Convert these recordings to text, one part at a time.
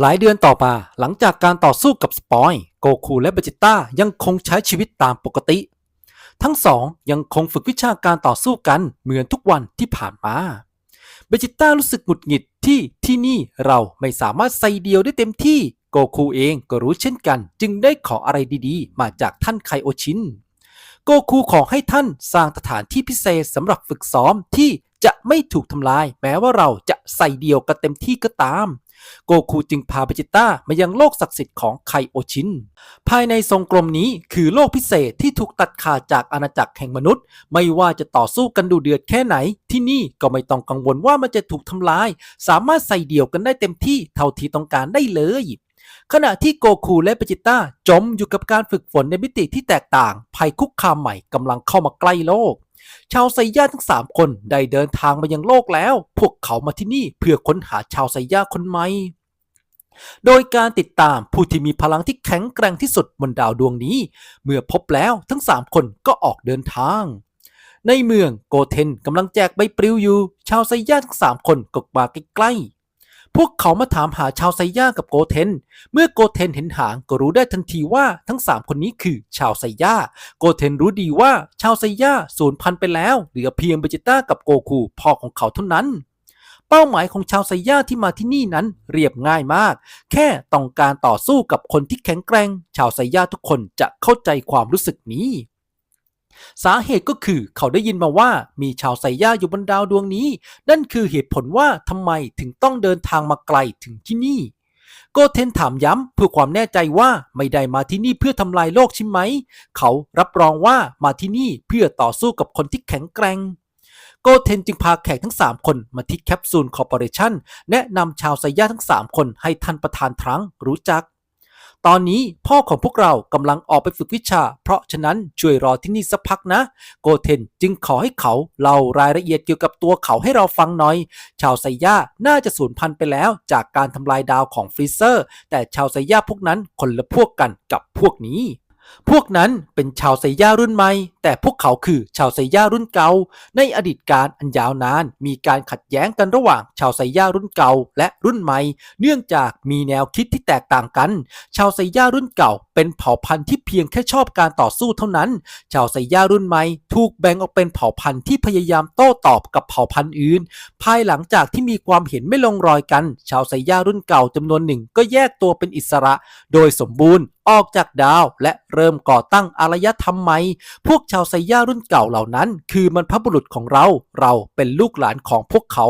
หลายเดือนต่อมาหลังจากการต่อสู้กับสปอยโกคูและเบจิต้ายังคงใช้ชีวิตตามปกติ ทั้งสองยังคงฝึกวิชาการต่อสู้กันเหมือนทุกวันที่ผ่านมาเบจิต้ารู้สึกหงุดหงิดที่ที่นี่เราไม่สามารถใส่เดียวได้เต็มที่โกคูเองก็รู้เช่นกัน จึงได้ขออะไรดีๆ มาจากท่านไคโอชินโกคูขอให้ท่านสร้างสถานที่พิเศษสำหรับฝึกซ้อมที่จะไม่ถูกทำลาย แม้ว่าเราจะใส่เดียวกันเต็มที่ก็ตาม โกคูจึงพาเบจิต้ามายังโลกศักดิ์สิทธิ์ของไคโอชิน ภายในทรงกลมนี้คือโลกพิเศษที่ถูกตัดขาดจากอาณาจักรแห่งมนุษย์ ไม่ว่าจะต่อสู้กันดูเดือดแค่ไหน ที่นี่ก็ไม่ต้องกังวลว่ามันจะถูกทำลาย สามารถใส่เดี่ยวกันได้เต็มที่เท่าที่ต้องการได้เลยขณะที่โกคูและเบจิต้าจมอยู่กับการฝึกฝนในมิติที่แตกต่าง ภัยคุกคามใหม่กำลังเข้ามาใกล้โลก ชาวไซย่าทั้ง 3 คนได้เดินทางมายังโลกแล้ว พวกเขามาที่นี่เพื่อค้นหาชาวไซย่าคนใหม่ โดยการติดตามผู้ที่มีพลังที่แข็งแกร่งที่สุดบนดาวดวงนี้ เมื่อพบแล้วทั้ง 3 คนก็ออกเดินทางในเมืองโกเทนกำลังแจกใบปลิวอยู่ ชาวไซย่าทั้ง3คนก็มาใกล้ๆ พวกเขามาถามหาชาวไซย่ากับโกเทน เมื่อโกเทนเห็นหางก็รู้ได้ทันทีว่าทั้ง 3 คนนี้คือชาวไซย่า โกเทนรู้ดีว่าชาวไซย่าสูญพันธุ์ไปแล้ว เหลือเพียงเบจิต้ากับโกคูพ่อของเขาเท่านั้น เป้าหมายของชาวไซย่าที่มาที่นี่นั้นเรียบง่ายมาก แค่ต้องการต่อสู้กับคนที่แข็งแกร่ง ชาวไซย่าทุกคนจะเข้าใจความรู้สึกนี้ สาเหตุก็คือเขาได้ยินมาว่ามีชาวไซย่าอยู่บนดาวดวงนี้ นั่นคือเหตุผลว่าทำไมถึงต้องเดินทางมาไกลถึงที่นี่ โกเทนถามย้ำเพื่อความแน่ใจว่าไม่ได้มาที่นี่เพื่อทำลายโลกใช่ไหม เขารับรองว่ามาที่นี่เพื่อต่อสู้กับคนที่แข็งแกร่งโกเทนจึงพาแขกทั้ง 3 คนมาที่แคปซูลคอร์ปอเรชั่นแนะนำชาวไซย่าทั้ง 3 คนให้ท่านประธานทรังรู้จัก ตอนนี้พ่อของพวกเรากำลังออกไปฝึกวิชา เพราะฉะนั้นช่วยรอที่นี่สักพักนะ โกเทนจึงขอให้เขาเล่ารายละเอียดเกี่ยวกับตัวเขาให้เราฟังหน่อย ชาวไซย่าน่าจะสูญพันธุ์ไปแล้วจากการทำลายดาวของฟรีเซอร์ แต่ชาวไซย่าพวกนั้นคนละพวกกันกับพวกนี้ พวกนั้นเป็นชาวไซย่ารุ่นใหม่ แต่พวกเขาคือชาวไซย่ารุ่นเก่า ในอดีตการอันยาวนาน มีการขัดแย้งกันระหว่างชาวไซย่ารุ่นเก่าและรุ่นใหม่ เนื่องจากมีแนวคิดที่แตกต่างกัน ชาวไซย่ารุ่นเก่า เป็นเผ่าพันธุ์ที่เพียงแค่ชอบการต่อสู้เท่านั้น ชาวไซย่ารุ่นใหม่ถูกแบ่งออกเป็นเผ่าพันธุ์ที่พยายามโต้ตอบกับเผ่าพันธุ์อื่น ภายหลังจากที่มีความเห็นไม่ลงรอยกัน ชาวไซย่ารุ่นเก่าจำนวนหนึ่ง ก็แยกตัวเป็นอิสระ โดยสมบูรณ์ ออกจากดาว และเริ่มก่อตั้งอารยธรรมใหม่ พวกชาวไซย่ารุ่นเก่าเหล่านั้น คือบรรพบุรุษของเรา เราเป็นลูกหลานของพวกเขา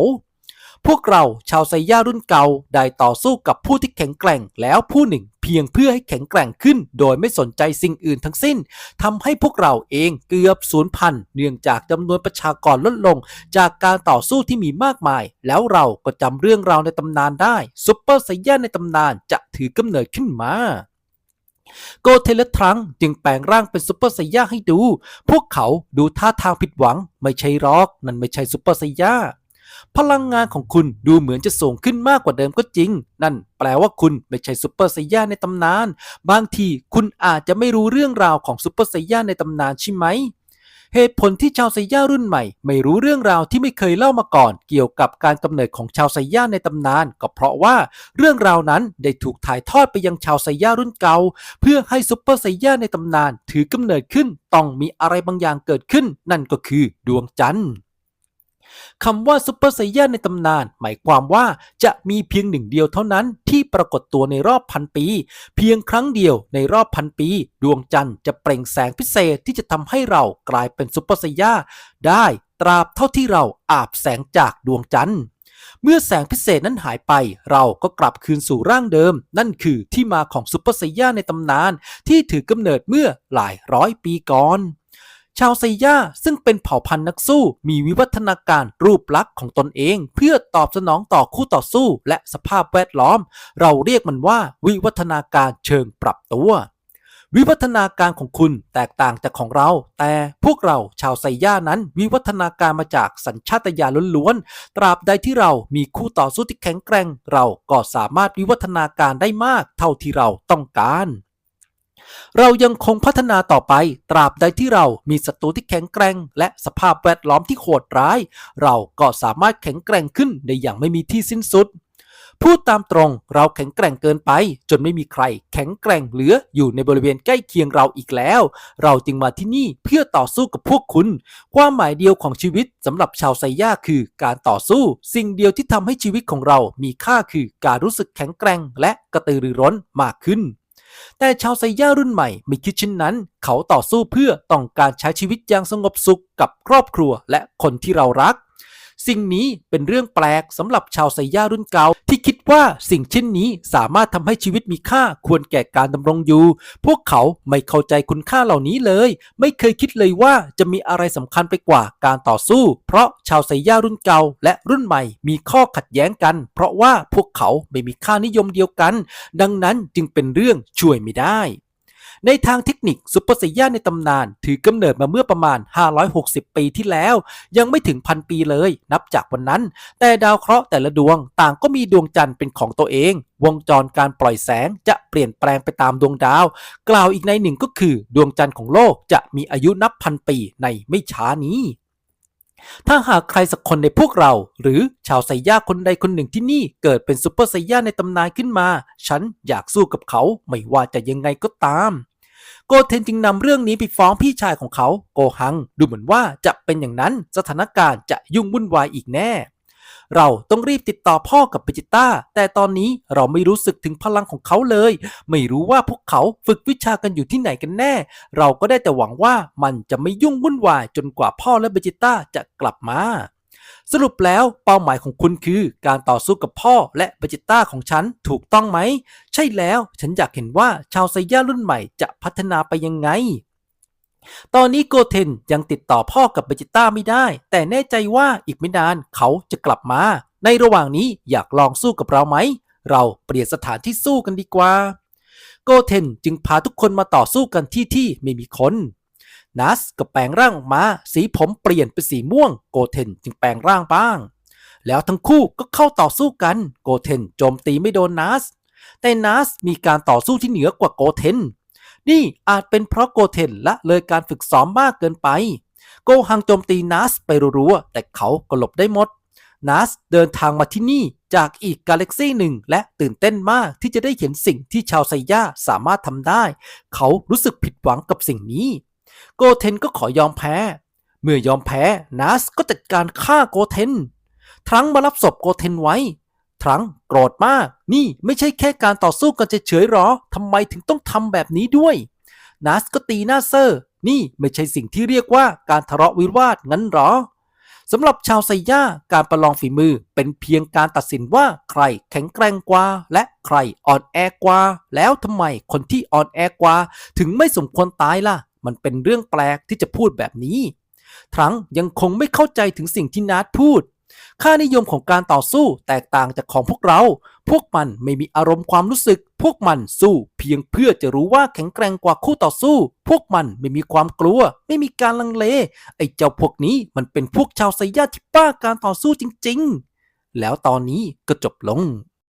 พวกเราชาวไซย่ารุ่นเก่าได้ต่อสู้กับผู้ที่แข็งแกร่งแล้วผู้หนึ่งเพียงเพื่อให้แข็งแกร่งขึ้น โดยไม่สนใจสิ่งอื่นทั้งสิ้นทำให้พวกเราเองเกือบสูญพันธุ์เนื่องจากจำนวนประชากรลดลง จากการต่อสู้ที่มีมากมาย แล้วเราก็จำเรื่องราวในตำนานได้ซุปเปอร์ไซย่าในตำนานจะถือกำเนิดขึ้นมา โกเทเลทรังจึงแปลงร่างเป็นซุปเปอร์ไซย่าให้ดู พวกเขาดูท่าทางผิดหวัง ไม่ใช่รอก นั่นไม่ใช่ซุปเปอร์ไซย่าพลังงานของคุณดูเหมือนจะสูงขึ้นมากกว่าเดิมก็จริง นั่นแปลว่าคุณไม่ใช่ซุปเปอร์ไซย่าในตำนาน บางทีคุณอาจจะไม่รู้เรื่องราวของซุปเปอร์ไซย่าในตำนานใช่ไหม เหตุผลที่ชาวไซย่ารุ่นใหม่ ไม่รู้เรื่องราวที่ไม่เคยเล่ามาก่อน เกี่ยวกับการกำเนิดของชาวไซย่าในตำนาน ก็เพราะว่าเรื่องราวนั้นได้ถูกถ่ายทอดไปยังชาวไซย่ารุ่นเก่า เพื่อให้ซุปเปอร์ไซย่าในตำนาน ถือกำเนิดขึ้นต้องมีอะไรบางอย่างเกิดขึ้น นั่นก็คือดวงจันทร์ คำว่าซุปเปอร์ไซย่าในตำนาน หมายความว่าจะมีเพียงหนึ่งเดียวเท่านั้นที่ปรากฏตัวในรอบพันปี เพียงครั้งเดียวในรอบพันปี ดวงจันทร์จะเปล่งแสงพิเศษที่จะทำให้เรากลายเป็นซุปเปอร์ไซย่าได้ตราบเท่าที่เราอาบแสงจากดวงจันทร์เมื่อแสงพิเศษนั้นหายไป เราก็กลับคืนสู่ร่างเดิม นั่นคือที่มาของซุปเปอร์ไซย่าในตำนาน ที่ถือกำเนิดเมื่อหลายร้อยปีก่อน ชาวไซย่าซึ่งเป็นเผ่าพันธุ์นักสู้ มีวิวัฒนาการรูปลักษณ์ของตนเอง เพื่อตอบสนองต่อคู่ต่อสู้ และสภาพแวดล้อม เราเรียกมันว่าวิวัฒนาการเชิงปรับตัว วิวัฒนาการของคุณแตกต่างจากของเรา แต่พวกเราชาวไซย่านั้น วิวัฒนาการมาจากสัญชาตญาณล้วนๆ ตราบใดที่เรามีคู่ต่อสู้ที่แข็งแกร่ง เราก็สามารถวิวัฒนาการได้มากเท่าที่เราต้องการ เรายังคงพัฒนาต่อไป ตราบใดที่เรามีศัตรูที่แข็งแกร่ง และสภาพแวดล้อมที่โหดร้าย เราก็สามารถแข็งแกร่งขึ้นได้อย่างไม่มีที่สิ้นสุดพพูดตามตรงเราแข็งแกร่งเกินไป จนไม่มีใคร แข็งแกร่งเหลืออยู่ในบริเวณใกล้เคียงเราอีกแล้ว เราจึงมาที่นี่เพื่อต่อสู้กับพวกคุณ ความหมายเดียวของชีวิตสำหรับชาวไซย่าคือการต่อสู้ สิ่งเดียวที่ทำให้ชีวิตของเรามีค่าคือการรู้สึกแข็งแกร่ง และกระตือรือร้นมากขึ้น แต่ชาวไซย่ารุ่นใหม่ไม่คิดเช่นนั้น เขาต่อสู้เพื่อต้องการใช้ชีวิตอย่างสงบสุขกับครอบครัวและคนที่เรารัก สิ่งนี้เป็นเรื่องแปลกสำหรับชาวไซย่ารุ่นเก่าที่คิดว่าสิ่งเช่นนี้สามารถทำให้ชีวิตมีค่าควรแก่การดำรงอยู่ พวกเขาไม่เข้าใจคุณค่าเหล่านี้เลย ไม่เคยคิดเลยว่าจะมีอะไรสำคัญไปกว่าการต่อสู้ เพราะชาวไซย่ารุ่นเก่าและรุ่นใหม่มีข้อขัดแย้งกัน เพราะว่าพวกเขาไม่มีค่านิยมเดียวกัน ดังนั้นจึงเป็นเรื่องช่วยไม่ได้ ในทางเทคนิคซุปเปอร์ไซย่าในตำนาน ถือกำเนิดมาเมื่อประมาณ 560 ปีที่แล้ว ยังไม่ถึงพันปีเลย นับจากวันนั้น แต่ดาวเคราะห์แต่ละดวงต่างก็มีดวงจันทร์เป็นของตัวเอง วงจรการปล่อยแสงจะเปลี่ยนแปลงไปตามดวงดาว กล่าวอีกในหนึ่งก็คือ ดวงจันทร์ของโลกจะมีอายุนับพันปีในไม่ช้านี้ถ้าหากใครสักคนในพวกเรา หรือชาวไซย่าคนใดคนหนึ่งที่นี่เกิดเป็นซูเปอร์ไซย่าในตำนานขึ้นมา ฉันอยากสู้กับเขาไม่ว่าจะยังไงก็ตาม โกเทนจึงนำเรื่องนี้ไปฟ้องพี่ชายของเขาโกหัง ดูเหมือนว่าจะเป็นอย่างนั้นสถานการณ์จะยุ่งวุ่นวายอีกแน่ เราต้องรีบติดต่อพ่อกับเบจิต้า แต่ตอนนี้เราไม่รู้สึกถึงพลังของเขาเลย ไม่รู้ว่าพวกเขาฝึกวิชากันอยู่ที่ไหนกันแน่ เราก็ได้แต่หวังว่ามันจะไม่ยุ่งวุ่นวายจนกว่าพ่อและเบจิต้าจะกลับมา สรุปแล้วเป้าหมายของคุณคือการต่อสู้กับพ่อและเบจิต้าของฉันถูกต้องไหม ใช่แล้วฉันอยากเห็นว่าชาวไซย่ารุ่นใหม่จะพัฒนาไปยังไงตอนนี้โกเทนยังติดต่อพ่อกับเบจิต้าไม่ได้ แต่แน่ใจว่าอีกไม่นานเขาจะกลับมา ในระหว่างนี้อยากลองสู้กับเราไหม เราเปลี่ยนสถานที่สู้กันดีกว่า โกเทนจึงพาทุกคนมาต่อสู้กันที่ที่ไม่มีคน นัสก็แปลงร่างออกมา สีผมเปลี่ยนเป็นสีม่วง โกเทนจึงแปลงร่างบ้าง แล้วทั้งคู่ก็เข้าต่อสู้กัน โกเทนโจมตีไม่โดนนัส แต่นัสมีการต่อสู้ที่เหนือกว่าโกเทน นี่อาจเป็นเพราะโกเทนละเลยการฝึกซ้อมมากเกินไป โกฮังโจมตีนัสไปรัวๆแต่เขาก็หลบได้หมดนัสเดินทางมาที่นี่จากอีกกาแล็กซี่หนึ่งและตื่นเต้นมากที่จะได้เห็นสิ่งที่ชาวไซย่าสามารถทำได้ เขารู้สึกผิดหวังกับสิ่งนี้ โกเทนก็ขอยอมแพ้ เมื่อยอมแพ้นัสก็จัดการฆ่าโกเทนทรังมารับศพโกเทนไว้ทรังโกรธมาก นี่ไม่ใช่แค่การต่อสู้กันเฉยๆหรอทำไมถึงต้องทำแบบนี้ด้วยนัสก็ตีหน้าเซอร์ นี่ไม่ใช่สิ่งที่เรียกว่าการทะเลาะวิวาทงั้นหรอสำหรับชาวไซย่าการประลองฝีมือเป็นเพียงการตัดสินว่าใครแข็งแกร่งกว่า และใครอ่อนแอกว่า แล้วทำไมคนที่อ่อนแอกว่า ถึงไม่สมควรตายล่ะ มันเป็นเรื่องแปลกที่จะพูดแบบนี้ ทรังยังคงไม่เข้าใจถึงสิ่งที่นัดพูด ค่านิยมของการต่อสู้แตกต่างจากของพวกเรา พวกมันไม่มีอารมณ์ความรู้สึก พวกมันสู้เพียงเพื่อจะรู้ว่าแข็งแกร่งกว่าคู่ต่อสู้ พวกมันไม่มีความกลัว ไม่มีการลังเล ไอ้เจ้าพวกนี้มันเป็นพวกชาวไซยาที่ป้าการต่อสู้จริง ๆ แล้วตอนนี้ก็จบลง